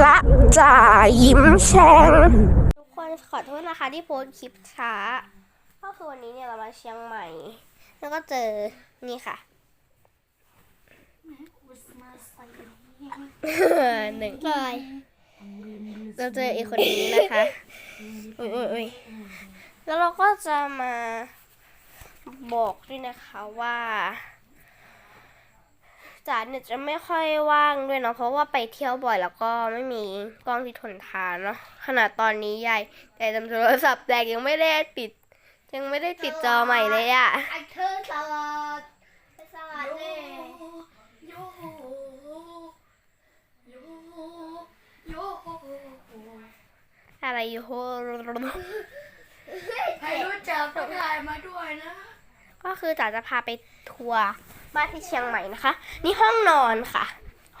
จะจ่ายิ้มแฉ่งทุกคนขอโทษนะคะที่โพสคลิปช้า ก็คือวันนี้เนี่ยเรามาเชียงใหม่ แล้วก็เจอนี่ค่ะหนึ่งเลยเราเจออีกคนนี้นะคะอุ้ยอุ้ยอุ้ยแล้วเราก็จะมาบอกด้วยนะคะว่า จ๋าเนี่ยจะไม่ค่อยว่างด้วยเนาะเพราะว่าไปเที่ยวบ่อยแล้วก็ไม่มีกล้องที่ทนทานเนาะขนาดตอนนี้ยายแต่จำโทรศัพท์แตกยังไม่ได้ติด ยังไม่ได้ติดจอใหม่เลยอะไอ้เธอสลัดสลัดเลยโยโยโยอะไรอยู่โหให้รู้จักต้องถ่ายมาด้วยนะ ก็คือจ๋าจะพาไปทัวร์ บ้านที่เชียงใหม่นะคะ นี่ห้องนอนค่ะ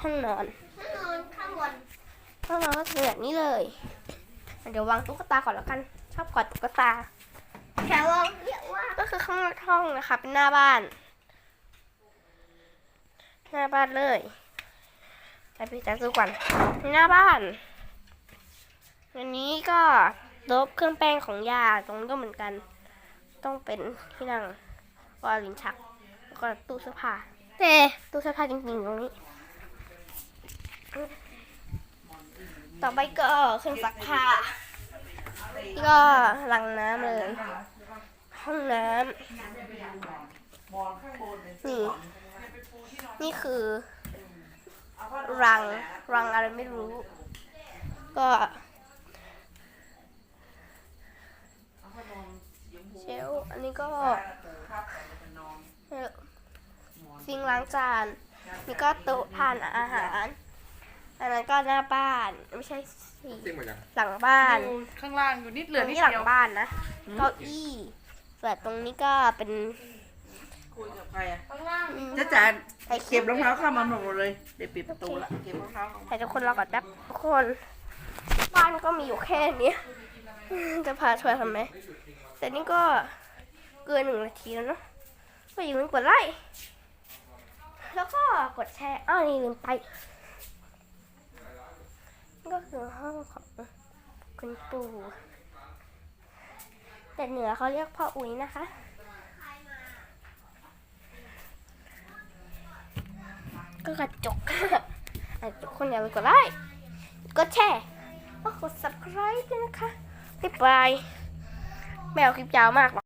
ห้องนอนนอนข้างบนห้องนอนก็จะแบบนี้เลย เดี๋ยววางตุ๊กตาก่อนแล้วกัน ชอบกอดตุ๊กตาแค่ว่าเรียกว่าก็คือข้างห้องนะคะ เป็นหน้าบ้าน หน้าบ้านเลยไปพี่จ๋าดูก่อนนี่หน้าบ้านอันนี้ก็โต๊ะเครื่องแป้งของยาตรงนี้ก็เหมือนกัน ต้องเป็นที่นั่งวาลินชัก แล้วก็ตู้เสื้อผ้าแต่ตู้เสื้อผ้าจริงๆอยู่ตรงนี้ ต่อไปก็เครื่องซักผ้านี่ก็ลังน้ำเลย ห้องน้ำนี่ นี่คือ รัง รังอะไรไม่รู้ ก็เชลฟ์อันนี้ก็เอ่อ ซิงค์ล้างจานนี่ก็โต๊ะทานอาหาร อันนั้นก็หน้าบ้าน ไม่ใช่สิจริงเหมือนกันหลังบ้าน อยู่ข้างล่างอยู่นิดเหลือตรงนิดนี้หลังเดียวบ้านนะ เก้าอี้ส่วนตรงนี้ก็เป็นคุยกับใครอะข้างล่างจ้าจานไข่เก็บรองเท้าเข้ามาหมดเลยเดี๋ยวปิดประตูละเก็บรองเท้าเข้ามาแต่ทุกคนรอก่อนแป๊บทุกคน บ้านก็มีอยู่แค่นี้จะพาทัวร์ทำไม แต่นี่ก็เกินหนึ่งนาทีแล้วเนาะ ก็อย่าลืมกดไลค์ แล้วก็กดแชร์ อ้าวนี่ลืมไป ก็คือห้องของคุณปู่ แต่เหนือเขาเรียกพ่ออุ้ยนะคะ ก็กระจกอะทุกคนอย่าลืมกดไลค์ กดแชร์ก็กด subscribe ด้วยนะคะบ๊ายบายไม่เอาคลิปยาวมากหรอก